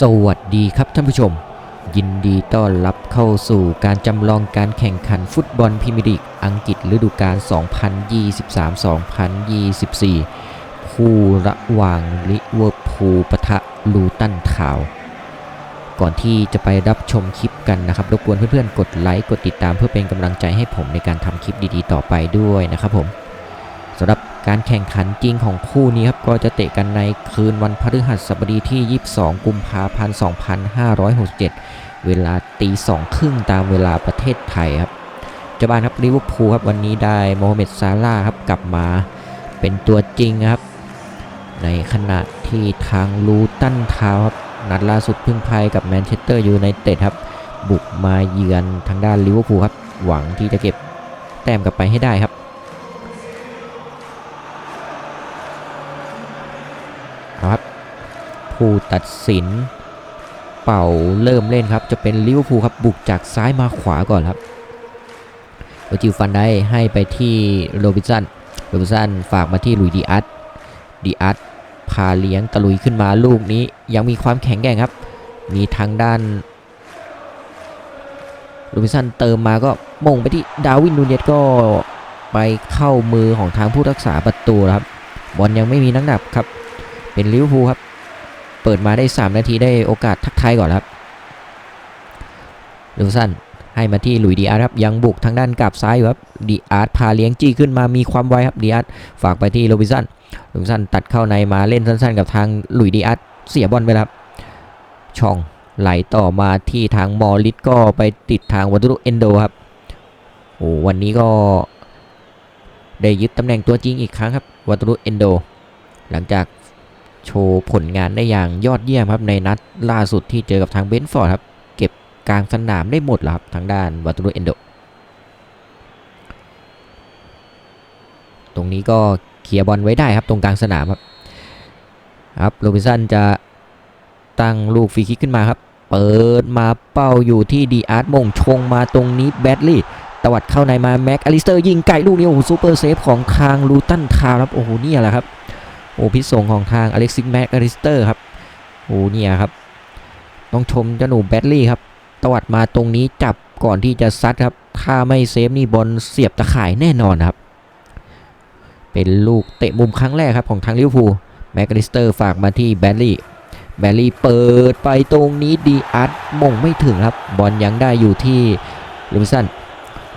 สวัสดีครับท่านผู้ชม ยินดีต้อนรับเข้าสู่การจำลองการแข่งขันฟุตบอลพรีเมียร์ลีกอังกฤษฤดูกาล 2023-2024 คู่ระหว่างลิเวอร์พูลปะทะลูตันทาวก่อนที่จะไปรับชมคลิปกันนะครับรบกวนเพื่อนๆ กดไลค์ กดติดตามเพื่อเป็นกำลังใจให้ผมในการทำคลิปดีๆ ต่อไปด้วยนะครับผมสำหรับ การแข่งขันจริงของคู่นี้ครับก็จะเตะกันในคืนวันพฤหัสบดีที่ 22 กุมภาพันธ์ 2567 เวลาตีสองครึ่งตามเวลาประเทศไทยครับเจ้าบ้านครับลิเวอร์พูลครับวันนี้ได้โมฮัมเหม็ดซาร่าครับกลับมาเป็นตัวจริงครับ ในขณะที่ทางลูตันทาวน์ครับนัดล่าสุดพึ่งพายกับแมนเชสเตอร์ยูไนเต็ดครับ บุกมาเยือนทางด้านลิเวอร์พูลครับ หวังที่จะเก็บแต้มกลับไปให้ได้ครับ เอาครับ ผู้ตัดสิน เป่าเริ่มเล่นครับ จะเป็นลิเวอร์พูลครับบุกจากซ้ายมาขวาก่อนครับโอจิฟันได้ให้ไปที่โรบิสันโรบิสันฝากมาที่ลุยดีอาร์ตดีอาร์ตพาเลี้ยงตะลุยขึ้นมาลูกนี้ยังมีความแข็งแกร่งครับ มีทางด้านโรบิสันเติมมาก็มงไปที่ดาวินนูเนยสก็ไปเข้ามือของทางผู้รักษาประตูครับบอลยังไม่มีนักหนักครับ เป็นลิเวอร์พูลครับ เปิดมาได้ 3 นาทีได้โอกาสทักทายก่อนครับโรบินสันให้มาที่หลุยดีอาร์ครับยังบุกทางด้านกลับซ้ายครับดีอาร์พาเลี้ยงจี้ขึ้นมามีความไวครับดีอาร์ฝากไปที่โรบิสันโรบิสันตัดเข้าในมาเล่นสั้นๆ กับทางหลุยดีอาร์เสียบอลไปแล้วครับช่องไหลต่อมาที่ทางมอริสก็ไปติดทางวัตถุเอนโดครับโอ้วันนี้ก็ได้ยึดตำแหน่งตัวจริงอีกครั้งครับวัตถุเอนโด หลังจาก โชว์ผลงานได้อย่างยอดเยี่ยมครับในนัดล่าสุดที่เจอกับทางเบนฟอร์ดครับ เก็บกลางสนามได้หมดแล้วครับทางด้านวัตถุเอนโด ตรงนี้ก็เคลียร์บอลไว้ได้ครับตรงกลางสนามครับครับโรบินสันจะตั้งลูกฟรีคิกขึ้นมาครับ เปิดมาเป้าอยู่ที่ดีอาร์ตมงชงมาตรงนี้แบดลี่ตวัดเข้าในมาแม็กอลิสเตอร์ยิงไกลลูกนี้โอ้โหซูเปอร์เซฟของทางลูตันทาวน์ครับโอ้โหเนี่ยแหละครับ โอ้พิษสงของทางอเล็กซิสแม็กอลิสเตอร์ครับโอ้เนี่ยครับ ต้องชมเจ้าหนูแบดลี่ครับตวัดมาตรงนี้จับก่อนที่จะซัดครับ ถ้าไม่เซฟนี่บอลเสียบตะข่ายแน่นอนครับ เป็นลูกเตะมุมครั้งแรกครับของทางลิเวอร์พูลแม็กอลิสเตอร์ฝากมาที่แบดลี่แบลลี่เปิดไปตรงนี้ดีอาร์ตมงไม่ถึงครับ บอลยังได้อยู่ที่ลูบิสัน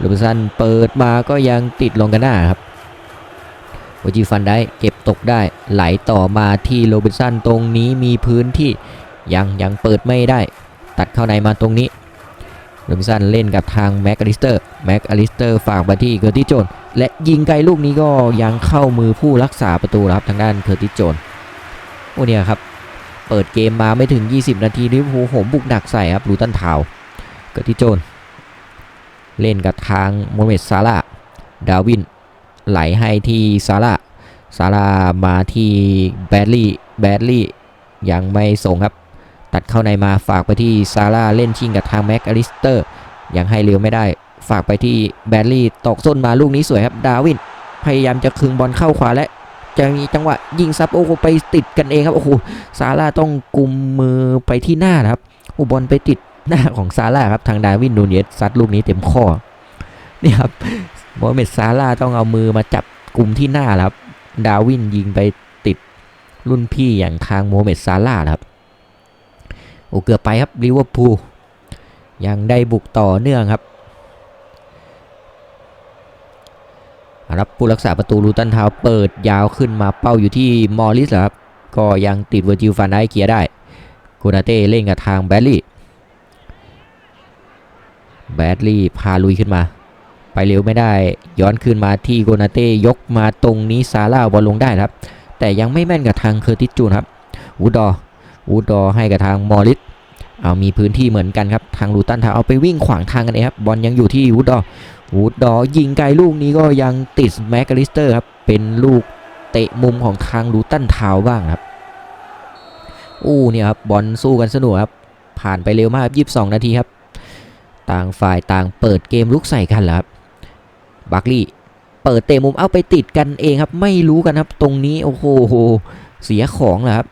ลูบิสันเปิดมาก็ยังติดลงกันหน้าครับ โอจิฟันได้เก็บตกได้ไหลต่อมาที่โรบินสันตรงนี้มีพื้นที่ยังยังเปิดไม่ได้ ตัดเข้าในมาตรงนี้โรบินสันเล่นกับทางแม็กอลิสเตอร์แม็กอลิสเตอร์ฝากมาที่เกอร์ติโจนและยิงไกลลูกนี้ก็ยังเข้ามือผู้รักษาประตูครับทางด้านเคอร์ติโจนโอ้เนี่ยครับเปิดเกมมาไม่ถึง 20 นาทีลิเวอร์พูลโหมบุกหนักใส่ครับลูตันทาวเกิดที่โจน เล่นกับทางโมเมดซาร่าดาวิน ไหลให้ที่ซาร่าซาร่ามาที่แบดลี่แบดลี่ยังไม่ส่งครับ ตัดเข้าในมาฝากไปที่ซาร่าเล่นชิงกับทางแม็กอลิสเตอร์ยังให้เร็วไม่ได้ ฝากไปที่แบดลี่ตอกส้นมาลูกนี้สวยครับดาวินพยายามจะคึงบอลเข้าขวาและจะมีจังหวะยิงซับโอ้โหไปติดกันเองครับโอ้โหซาร่าต้องกุมมือไปที่หน้านะครับอุบอลไปติดหน้าของซาร่าครับทางดาวินนูเนสซัดลูกนี้เต็มข้อนี่ครับ โมฮัมเหม็ดซาร่าต้องเอามือมาจับกลุ่มที่หน้าครับ ดาวินยิงไปติดรุ่นพี่อย่างทางโมฮัมเหม็ดซาร่าครับ โอ้เกือบไปครับลิเวอร์พูลยังได้บุกต่อเนื่องครับรับผู้รักษาประตูลูตันทาวเปิดยาวขึ้นมาเป้าอยู่ที่มอริสครับ ก็ยังติดเวอร์จิลฟานได้เคียร์ได้โกนาเต้เล่นกับทางแบดลี่แบดลี่พาลุยขึ้นมา ไปเร็วไม่ได้ ย้อนคืนมาที่โกนาเต้ยกมาตรงนี้ซาร่าบอลลงได้ครับ แต่ยังไม่แม่นกับทางเคอร์ติสจูนครับวูดดอวูดดอให้กับทางมอริสเอามีพื้นที่เหมือนกันครับ ทางลูตันทาวเอาไปวิ่งขวางทางกันเองครับ บอลยังอยู่ที่วูดดอวูดดอยิงไกลลูกนี้ก็ยังติดแมกกาลิสเตอร์ครับ เป็นลูกเตะมุมของทางลูตันทาวบ้างครับ อู้เนี่ยครับบอลสู้กันสนุกครับ ผ่านไปเร็วมากยี่สิบสองนาทีครับ ต่างฝ่ายต่างเปิดเกมลุกใส่กันแล้วครับ บักลี่เปิดเตะมุมเอาไปติดกันเองครับ ไม่รู้กันครับ ตรงนี้โอ้โหเสียของแล้วครับ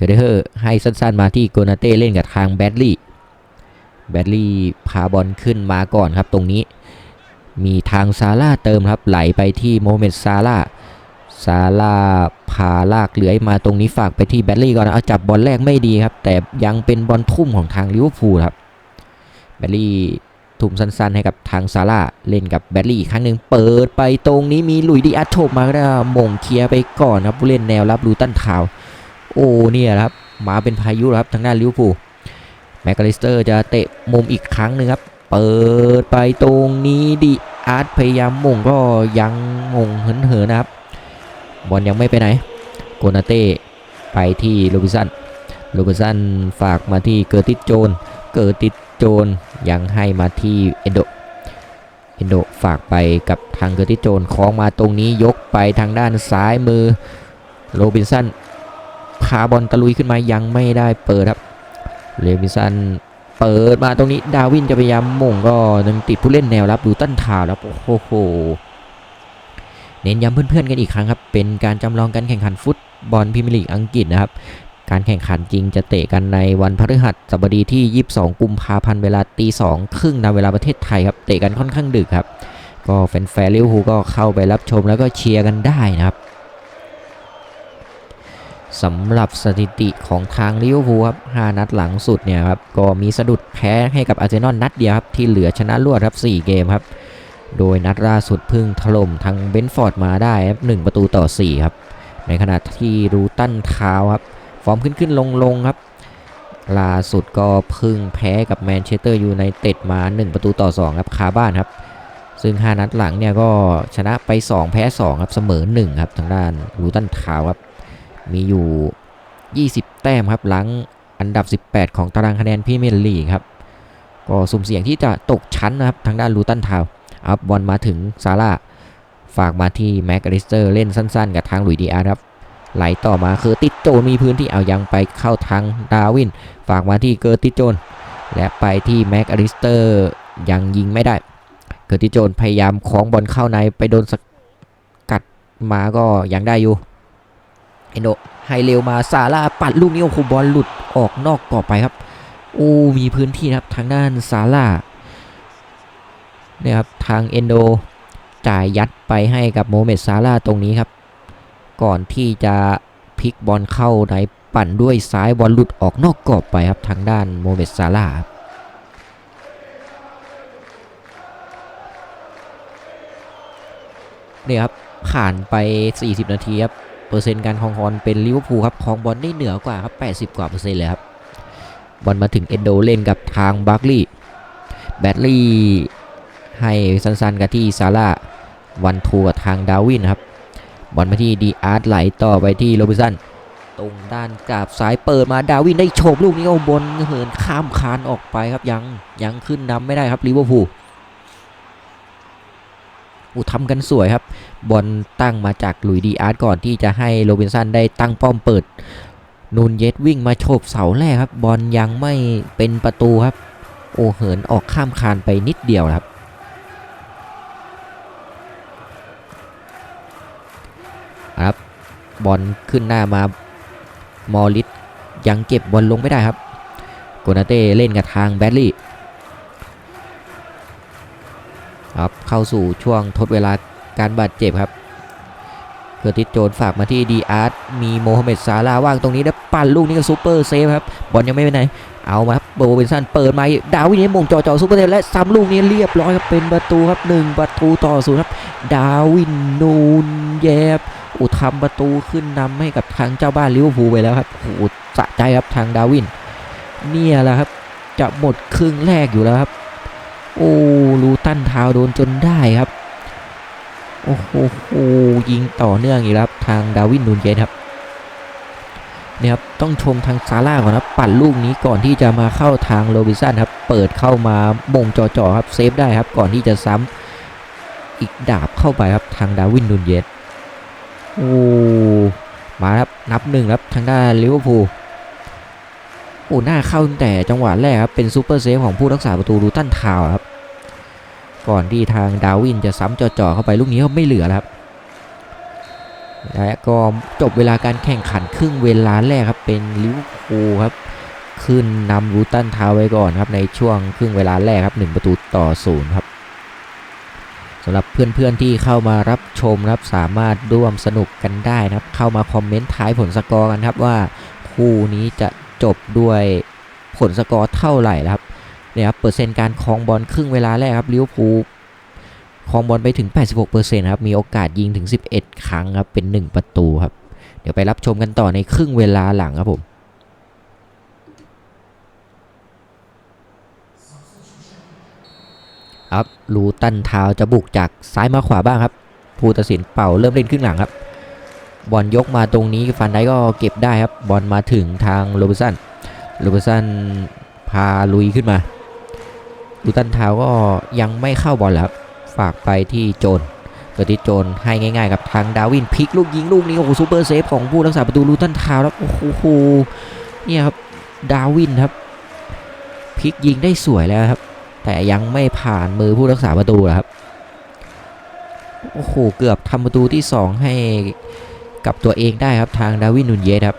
คอร์เดเฮอร์ให้สั้นๆมาที่โกนาเต้เล่นกับทางแบดลี่แบดลี่พาบอลขึ้นมาก่อนครับ ตรงนี้ มีทางซาร่าเติมครับ ไหลไปที่โมเมดซาร่าซาร่าพาลากเลื้อยมาตรงนี้ฝากไปที่แบดลี่ก่อนนะเอาจับบอลแรกไม่ดีครับ แต่ยังเป็นบอลทุ่มของทางลิเวอร์พูลครับแบดลี่ ทุ่มสั้นๆ ให้กับทางซาร่าเล่นกับแบดลี่อีกครั้งหนึ่งเปิดไปตรงนี้มีลุยดีอาโชบมาก็ได้มงเคลียร์ไปก่อนครับผู้เล่นแนวรับลูตันทาวโอ้เนี่ยครับมาเป็นพายุครับทางด้านลิวพูแมคคาลิสเตอร์จะเตะมุมอีกครั้งหนึ่งครับเปิดไปตรงนี้ดีอาร์ตพยายามมงก็ยังมงเหินเหินๆนะครับบอลยังไม่ไปไหนโกนาเต้ไปที่โรบิสันโรบิสันฝากมาที่เกอร์ติสโจนเกอร์ติส โจนยังให้มาที่เอนโดเอนโดฝากไปกับทางเกอร์ติโจนคล้องมาตรงนี้ยกไปทางด้านซ้ายมือโรบินสันพาบอลตะลุยขึ้นมายังไม่ได้เปิดครับโรบินสันเปิดมาตรงนี้ดาวินจะพยายามม่งก็ยังติดผู้เล่นแนวรับดูตั้นทาวแล้วโอ้โหเน้นย้ำเพื่อนๆกันอีกครั้งครับ เป็นการจำลองการแข่งขันฟุตบอลพรีเมียร์ลีกอังกฤษนะครับ การแข่งขันจริงจะเตะกันในวันพฤหัสบดีที่ 22 กุมภาพันธ์เวลาตีสองครึ่งตามเวลาประเทศไทยครับ เตะกันค่อนข้างดึกครับ ก็แฟนๆลิเวอร์พูลก็เข้าไปรับชมแล้วก็เชียร์กันได้นะครับสำหรับสถิติของทางลิเวอร์พูลครับ 5 นัดหลังสุดเนี่ยครับ ก็มีสะดุดแพ้ให้กับอาร์เซนอลนัดเดียวครับ ที่เหลือชนะรวดครับ 4 เกมครับ โดยนัดล่าสุดพึ่งถล่มทางเบนฟอร์ดมาได้ครับ1ประตูต่อ 4 ครับ ในขณะที่รูตันทาวครับ อร์มขึ้นขึ้นลงลงครับ ล่าสุดก็พึ่งแพ้กับแมนเชสเตอร์ยูไนเต็ดมา 1 ประตูต่อ 2 ครับคาบ้านครับ ซึ่ง 5 นัดหลังเนี่ยก็ชนะไป 2 แพ้ 2 ครับเสมอ 1 ครับ ทางด้านรูตันทาวครับ มีอยู่ 20 แต้มครับหลังอันดับ 18 ของตารางคะแนนพรีเมียร์ลีกครับ ก็สุ่มเสี่ยงที่จะตกชั้นนะครับทางด้านรูตันทาวอัพบอลมาถึงซาร่าฝากมาที่แม็กอลิสเตอร์เล่นสั้นๆ กับทางหลุยส์ดีอาร์ครับ ไหลต่อมาคือติดโจนมีพื้นที่เอายังไปเข้าทางดาวิน ฝากมาที่เกอร์ติโจน และไปที่แม็กอลิสเตอร์ยังยิงไม่ได้ เกอร์ติโจนพยายามคล้องบอลเข้าในไปโดนสกัดมาก็ยังได้อยู่เอนโดให้เร็วมาซาร่าปัดลูกนี้โอ้โหบอลหลุดออกนอกกรอบไปครับโอ้มีพื้นที่นะครับทางด้านซาร่าเนี่ยครับทางเอนโดจ่ายยัดไปให้กับโมเมดซาร่าตรงนี้ครับ ก่อนที่จะพลิกบอลเข้าในปั่นด้วยซ้ายบอลหลุดออกนอกกรอบไปครับทางด้านโมเมดซาร่าครับเนี่ยครับผ่านไป 40 นาทีครับเปอร์เซ็นต์การคองบอลเป็นลิเวอร์พูลครับคองบอลได้เหนือกว่าครับ 80 กว่าเปอร์เซ็นต์เลยครับบอลมาถึงเอนโดเล่นกับทางบัคลีย์แบดลี่ให้สั้นๆ กับที่ซาร่าวันทูกับทางดาวินครับ บอลมาที่ดีอาร์ตไหลต่อไปที่โรบินสันตรงด้านกราบซ้ายเปิดมาดาวินได้โฉบลูกนี้เอาบอลเหินข้ามคานออกไปครับยังยังขึ้นนำไม่ได้ครับลิเวอร์พูลอู้ทำกันสวยครับ บอลตั้งมาจากหลุยดีอาร์ตก่อนที่จะให้โรบินสันได้ตั้งป้อมเปิด นูนเยสวิ่งมาโฉบเสาแรกครับ บอลยังไม่เป็นประตูครับ โอเหินออกข้ามคานไปนิดเดียวครับ ครับบอลขึ้นหน้ามามอริสยังเก็บบอลลงไม่ได้ครับโกนาเต้เล่นกับทางแบดลี่ครับเข้าสู่ช่วงทดเวลาการบาดเจ็บครับเกิร์ติสโจนฝากมาที่ดีอาร์ตมีโมฮัมเหม็ดซาราว่างตรงนี้แล้วปั่นลูกนี้ก็ซูเปอร์เซฟครับบอลยังไม่ไปไหนเอามาครับโบเวนสันเปิดมาดาวินเนมงจ่อจ่อซูเปอร์เซฟและซ้ำลูกนี้เรียบร้อยครับเป็นประตูครับหนึ่งประตูต่อศูนย์ครับดาวินนูนเยบ อุทำประตูขึ้นนำให้กับทางเจ้าบ้านลิเวอร์พูลไปแล้วครับโอ้สะใจครับทางดาวิน เนี่ยแหละครับ จะหมดครึ่งแรกอยู่แล้วครับ โอ้ลูตันทาวโดนจนได้ครับโอ้โหยิงต่อเนื่องอีกแล้วครับทางดาวินนูนเยนครับเนี่ยครับต้องชมทางซาร่าก่อนครับปั่นลูกนี้ก่อนที่จะมาเข้าทางโรบิสันครับ เปิดเข้ามามงจ่อๆครับเซฟได้ครับก่อนที่จะซ้ำอีกดาบเข้าไปครับทางดาวินนูนเยน โอ้มาครับนับหนึ่งครับทางด้านลิเวอร์พูลโอ้หน้าเข้าตั้งแต่จังหวะแรกครับเป็นซูเปอร์เซฟของผู้รักษาประตูรูตันทาวครับ ก่อนที่ทางดาวินจะซ้ำจ่อๆเข้าไปลูกนี้ก็ไม่เหลือแล้วครับและก็จบเวลาการแข่งขันครึ่งเวลาแรกครับเป็นลิเวอร์พูลครับขึ้นนำรูตันทาวไว้ก่อนครับในช่วงครึ่งเวลาแรกครับ 1 ประตูต่อศูนย์ครับำหรับเพื่อนๆที่เข้ามารับชมครับสามารถร่วมสนุกกันได้นะครับ เข้ามาคอมเมนต์ท้ายผลสกอร์กันครับว่าคู่นี้จะจบด้วยผลสกอร์เท่าไหร่ครับเนี่ยครับเปอร์เซ็นต์การครองบอลครึ่งเวลาแรกครับลิเวอร์พูลครองบอลไปถึง 86%ครับมีโอกาสยิงถึง 11 ครั้งครับเป็น 1 ประตูครับเดี๋ยวไปรับชมกันต่อในครึ่งเวลาหลังครับผม ครับลูตันทาวจะบุกจากซ้ายมาขวาบ้างครับผู้ตัดสินเป่าเริ่มเล่นครึ่งหลังครับ บอลยกมาตรงนี้ฟันได้ก็เก็บได้ครับ บอลมาถึงทางโรบสันโรบสันพาลุยขึ้นมาลูตันทาวก็ยังไม่เข้าบอลแล้วครับฝากไปที่โจนเกิดที่โจนให้ง่ายๆกับทางดาวินพลิกลูกยิงลูกนี้โอ้โหซูเปอร์เซฟของผู้รักษาประตูลูตันทาวแล้วโอ้โหเนี่ยครับดาวินครับพลิกยิงได้สวยแล้วครับ แต่ยังไม่ผ่านมือผู้รักษาประตูนะครับ โอ้โห เกือบทำประตูที่ 2 ให้กับตัวเองได้ครับทางดาวินนุนเยสครับ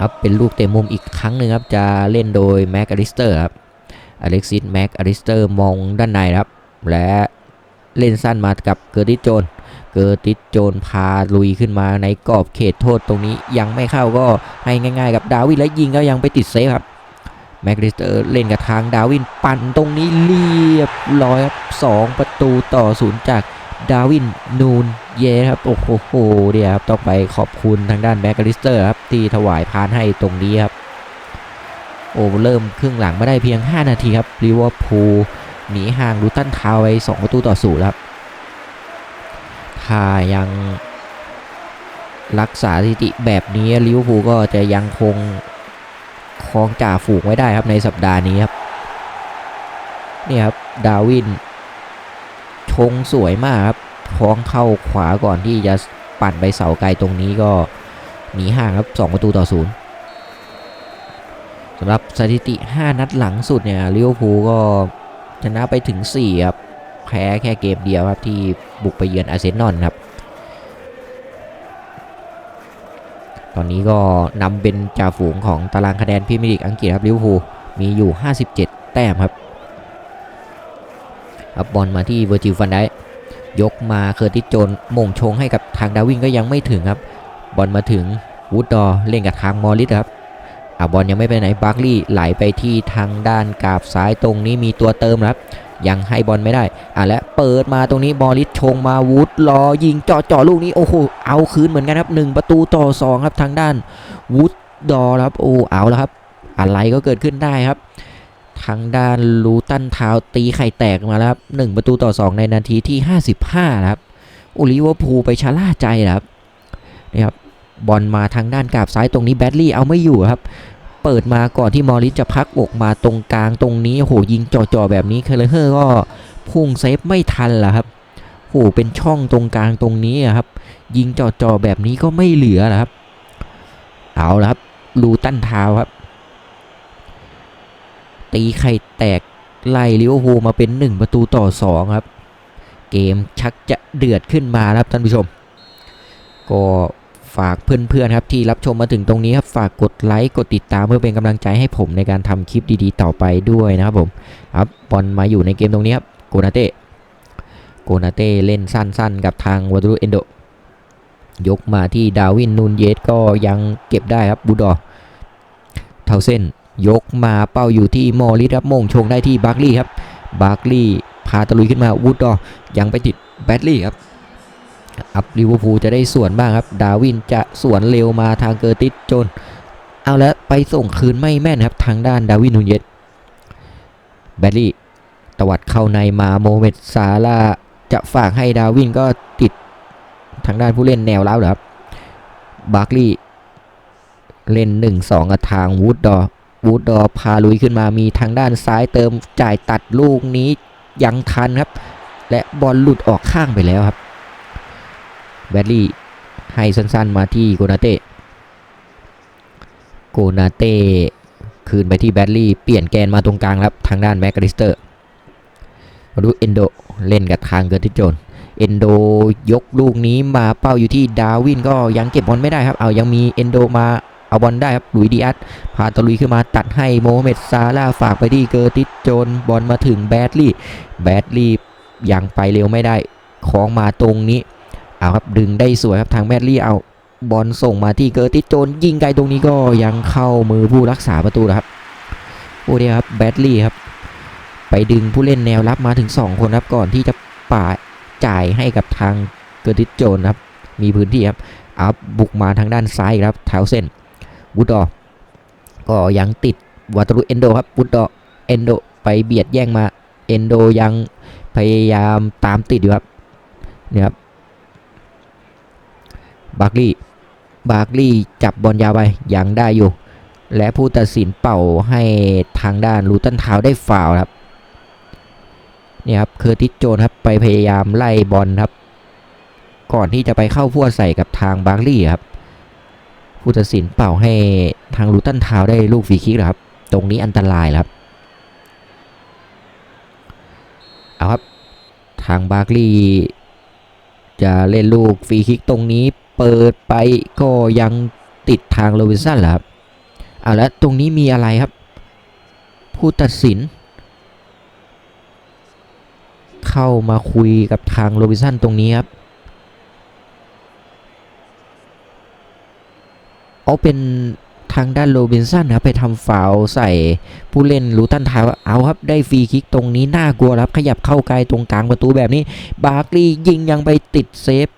ครับเป็นลูกเตะมุมอีกครั้งหนึ่งครับ จะเล่นโดยแม็กอลิสเตอร์ครับอเล็กซิสแม็กอลิสเตอร์มองด้านในครับ และเล่นสั้นมากับเกอร์ติสโจน เกอร์ติสโจนพาลุยขึ้นมาในกรอบเขตโทษตรงนี้ยังไม่เข้าก็ให้ง่ายๆ กับดาวินและยิงก็ยังไปติดเซฟครับ แม็กริสเตอร์เล่นกับทางดาวินปั่นตรงนี้เรียบร้อยครับสองประตูต่อศูนย์จากดาวินนูนเยครับโอ้โหเดียครับต้องไปขอบคุณทางด้านแม็กริสเตอร์ครับที่ถวายพานให้ตรงนี้ครับโอ้เริ่มครึ่งหลังไม่ได้เพียง 5 นาทีครับลิเวอร์พูลหนีห่างลูตันทาวน์ไป2ประตูต่อศูนย์ครับถ้ายังรักษาสถิติแบบนี้ลิเวอร์พูลก็จะยังคง ครองจ่าฝูงไว้ได้ครับในสัปดาห์นี้ครับนี่ครับดาวิน ชงสวยมากครับคล้องเข้าขวาก่อนที่จะปั่นไปเสาไกลตรงนี้ก็หนีห่างครับ2ประตูต่อศูนย์สำหรับสถิติ 5 นัดหลังสุดเนี่ยลิเวอร์พูลก็ชนะไปถึง4ครับแพ้แค่เกมเดียวครับที่บุกไปเยือนอาร์เซนอลครับ อนนี้ก็นำเป็นจ่าฝูงของตารางคะแนนพรีเมียร์ลีกอังกฤษครับลิเวอร์พูลมีอยู่ 57 แต้มครับครับบอลมาที่เวอร์จิลฟันได้ยกมาเคอร์ติสโจนมงชงให้กับทางดาวินก็ยังไม่ถึงครับ บอลมาถึงวูดดอร์เล่นกับทางมอริสครับอะบอลยังไม่ไปไหนบาร์กลีย์ไหลไปที่ทางด้านกาบซ้ายตรงนี้มีตัวเติมครับ ยังให้บอลไม่ได้อะและเปิดมาตรงนี้บอลิสชงมาวูดรอยิงเจาะเจาะลูกนี้โอ้โหเอาคืนเหมือนกันครับหนึ่งประตูต่อสองครับทางด้านวูดดอร์ครับโอ้เอาแล้วครับ อะไรก็เกิดขึ้นได้ครับ ทางด้านลูตันทาวตีไข่แตกมาแล้วครับหนึ่งประตูต่อสองในนาทีที่ 55นะครับโอลิเวอร์พูลไปชะล่าใจนะครับนี่ครับบอลมาทางด้านกาบซ้ายตรงนี้แบดลี่เอาไม่อยู่ครับ เปิดมาก่อนที่มอริสจะพักอกมาตรงกลางตรงนี้โหยิงจ่อๆแบบนี้เคเลเฮอร์ก็พุ่งเซฟไม่ทันล่ะครับโหเป็นช่องตรงกลางตรงนี้ครับ ยิงจ่อๆแบบนี้ก็ไม่เหลือนะครับ เอาละครับลูตันทาวครับ ตีไข่แตกไล่ลิเวอร์พูลมาเป็น 1 ประตูต่อ 2 ครับ เกมชักจะเดือดขึ้นมาครับท่านผู้ชม ก็ ฝากเพื่อนๆครับที่รับชมมาถึงตรงนี้ครับฝากกดไลค์กดติดตามเพื่อเป็นกำลังใจให้ผมในการทำคลิปดีๆ ต่อไปด้วยนะครับผมครับบอลมาอยู่ในเกมตรงนี้ครับโกนาเต้โกนาเต้เล่นสั้นๆ กับทางวัตรุเอนโดยกมาที่ดาวินนูนเยสก็ยังเก็บได้ครับบูดอเทาเส้นยกมาเป้าอยู่ที่มอริสครับโมงชงได้ที่บาร์กลีย์ครับบาร์กลีย์พาตะลุยขึ้นมาวูดดอยังไปติดแบดลี่ครับ อัพลิเวอร์พูลจะได้ส่วนบ้างครับ ดาวินจะส่วนเร็วมาทางเกอร์ติสจน เอาแล้วไปส่งคืนไม่แม่นครับ ทางด้านดาวินนูนเยสแบดลี่ตวัดเข้าในมาโมเมดซาลาจะฝากให้ดาวินก็ติดทางด้านผู้เล่นแนวรับเหรอครับบาร์กลีย์เล่น1-2กับทางวูดดอร์วูดดอร์พาลุยขึ้นมามีทางด้านซ้ายเติมจ่ายตัดลูกนี้ยังทันครับ และบอลหลุดออกข้างไปแล้วครับ แบดลี่ให้สั้นๆมาที่โกนาเต้โกนาเต้คืนไปที่แบดลี่เปลี่ยนแกนมาตรงกลางครับทางด้านแม็กกริสเตอร์มาดูเอนโดเล่นกับทางเกอร์ติโจนเอนโดยกลูกนี้มาเป้าอยู่ที่ดาวินก็ยังเก็บบอลไม่ได้ครับ เอายังมีเอนโดมาเอาบอลได้ครับลุยส์ดีอัสพาตะลุยขึ้นมาตัดให้โมฮัมเหม็ดซาลาฝากไปที่เกอร์ติสโจนบอลมาถึงแบดลี่แบดลี่ยังไปเร็วไม่ได้ของมาตรงนี้ เอาครับดึงได้สวยครับทางแบดลี่เอาบอลส่งมาที่เกอร์ติสโจนยิงไกลตรงนี้ก็ยังเข้ามือผู้รักษาประตูนะครับโอ้เนี่ยครับแบดลี่ครับ ไปดึงผู้เล่นแนวรับมาถึง 2 คนครับก่อนที่จะป่าจ่ายให้กับทางเกอร์ติสโจนครับ มีพื้นที่ครับอัพบุกมาทางด้านซ้ายครับเท้าเส้นวูดอร์ก็ยังติดวัตรุเอนโดครับวูดอร์เอนโดไปเบียดแย่งมาเอนโดยังพยายามตามติดอยู่ครับเนี่ยครับ บาร์กลีย์บาร์กลีย์จับบอลยาวไปยังได้อยู่ และผู้ตัดสินเป่าให้ทางด้านลูตันทาวได้ฟาวครับเนี่ยครับเคอร์ติสโจนครับไปพยายามไล่บอลครับ ก่อนที่จะไปเข้าพัวใส่กับทางบาร์ลี่ครับผู้ตัดสินเป่าให้ทางลูตันทาวได้ลูกฟรีคิกครับ ตรงนี้อันตรายครับเอาครับ ทางบาร์ลี่จะเล่นลูกฟรีคิกตรงนี้ เปิดไปก็ยังติดทางโรบินสันแหละครับเอาแล้วตรงนี้มีอะไรครับ ผู้ตัดสิน เข้ามาคุยกับทางโรบินสันตรงนี้ครับเอาเป็นทางด้านโรบินสันครับไปทำฟาวใส่ผู้เล่นลูตันทาวน์เอาครับได้ฟรีคิกตรงนี้น่ากลัวครับ ขยับเข้าไกลตรงกลางประตูแบบนี้ บาร์กลีย์ยิงยังไปติดเซฟ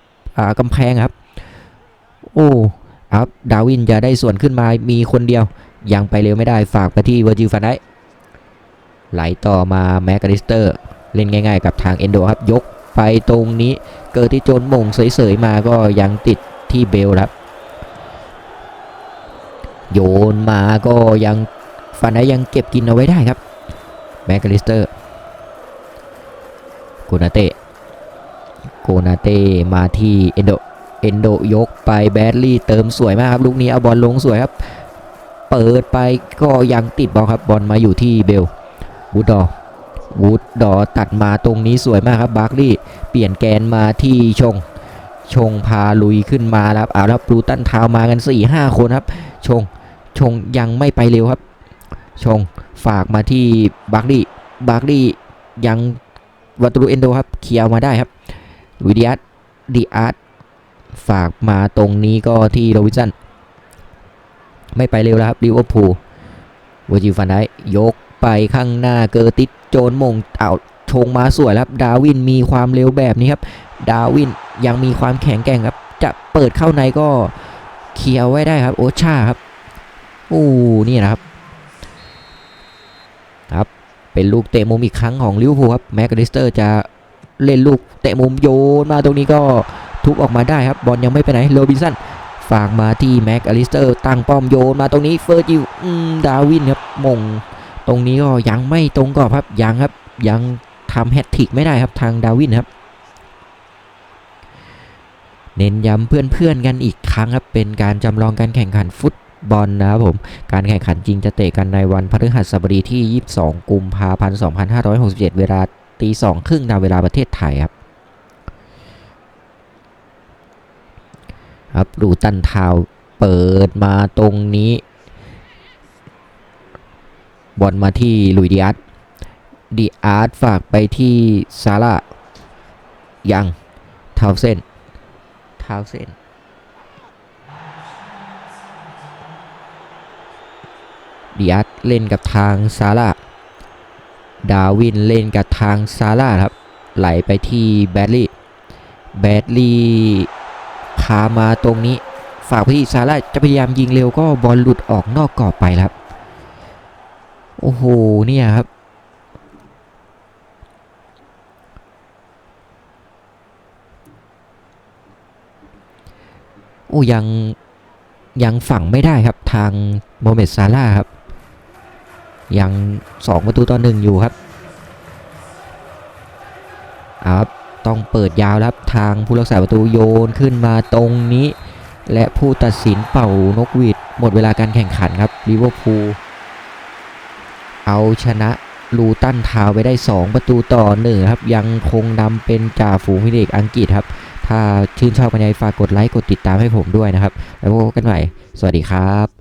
กำแพงครับ โอ้ครับดาวินจะได้ส่วนขึ้นมามีคนเดียว ยังไปเร็วไม่ได้ฝากไปที่เวอร์จิลฟันได้ไหลต่อมาแมกกาลิสเตอร์ เล่นง่ายๆ กับทางเอนโดครับ ยกไปตรงนี้เกิดที่โจนมงเสยๆมาก็ยังติดที่เบลครับ โยนมาก็ยังฟันได้ยังเก็บกินเอาไว้ได้ครับแมกกาลิสเตอร์โกนาเตโกนาเต้มาที่เอนโด เอนโดยกไปแบดลี่เติมสวยมากครับลูกนี้เอาบอลลงสวยครับ เปิดไปก็ยังติดบอลครับบอลมาอยู่ที่เบลวูดดอร์วูดดอร์ตัดมาตรงนี้สวยมากครับบาร์กลี่เปลี่ยนแกนมาที่ชง ชงพาลุยขึ้นมาครับเอาแล้วบลูตันทาวมากัน 4-5 คนครับ ชงชงยังไม่ไปเร็วครับ ชงฝากมาที่บาร์กลี่บาร์กลี่ยังวัตรุเอนโดครับเคลียร์มาได้ครับวิดีอาร์ดีอาร์ ฝากมาตรงนี้ก็ที่โรบินสันไม่ไปเร็วแล้วครับลิเวอร์พูลวจิฟันได้ยกไปข้างหน้าเกอร์ติสโจนมงเอาชงมาสวยครับ ดาวินมีความเร็วแบบนี้ครับ ดาวินยังมีความแข็งแกร่งครับ จะเปิดเข้าในก็เคลียร์ไว้ได้ครับ โอชาครับโอ้นี่นะครับครับ เป็นลูกเตะมุมอีกครั้งของลิเวอร์พูลครับแม็กลิสเตอร์จะเล่นลูกเตะมุมโยนมาตรงนี้ก็ ทุบออกมาได้ครับบอลยังไม่ไปไหนโรบินสันฝากมาที่แม็กอลิสเตอร์ตั้งป้อมโยนมาตรงนี้เฟอร์จิวดาวินครับมงตรงนี้ก็ยังไม่ตรงกรอบครับยังครับยังทำแฮตทิกไม่ได้ครับทางดาวินครับ เน้นย้ำเพื่อนๆกันอีกครั้งครับเป็นการจำลองการแข่งขันฟุตบอลนะครับผมการแข่งขันจริงจะเตะกันในวันพฤหัสบดีที่ 22 กุมภาพันธ์ 2567 เวลาตีสองครึ่งตามเวลาประเทศไทยครับ ครับดูตันทาวเปิดมาตรงนี้ บอลมาที่ลุยดิอาร์ตดิอาร์ตฝากไปที่ซาร่ายังเท้าเส้นเท้าเส้นดิอาร์ตเล่นกับทางซาร่าดาวินเล่นกับทางซาร่าครับ ไหลไปที่แบดลี่แบดลี่ พามาตรงนี้ฝากไปที่ซาร่าจะพยายามยิงเร็วก็บอลหลุดออกนอกกรอบไปครับ โอ้โหเนี่ยครับ โอ้ยังยังฝังไม่ได้ครับทางโมเมดซาร่าครับ ยังสองประตูต่อหนึ่งอยู่ครับ เปิดยาวครับทางผู้รักษาประตูโยนขึ้นมาตรงนี้ และผู้ตัดสินเป่านกหวีดหมดเวลาการแข่งขันครับลิเวอร์พูลเอาชนะลูตันทาวไปได้ 2 ประตูต่อหนึ่งครับยังคงนำเป็นจ่าฝูงพิเอกอังกฤษครับ ถ้าชื่นชอบกันยังไงฝากกดไลค์กดติดตามให้ผมด้วยนะครับ แล้วพบกันใหม่ สวัสดีครับ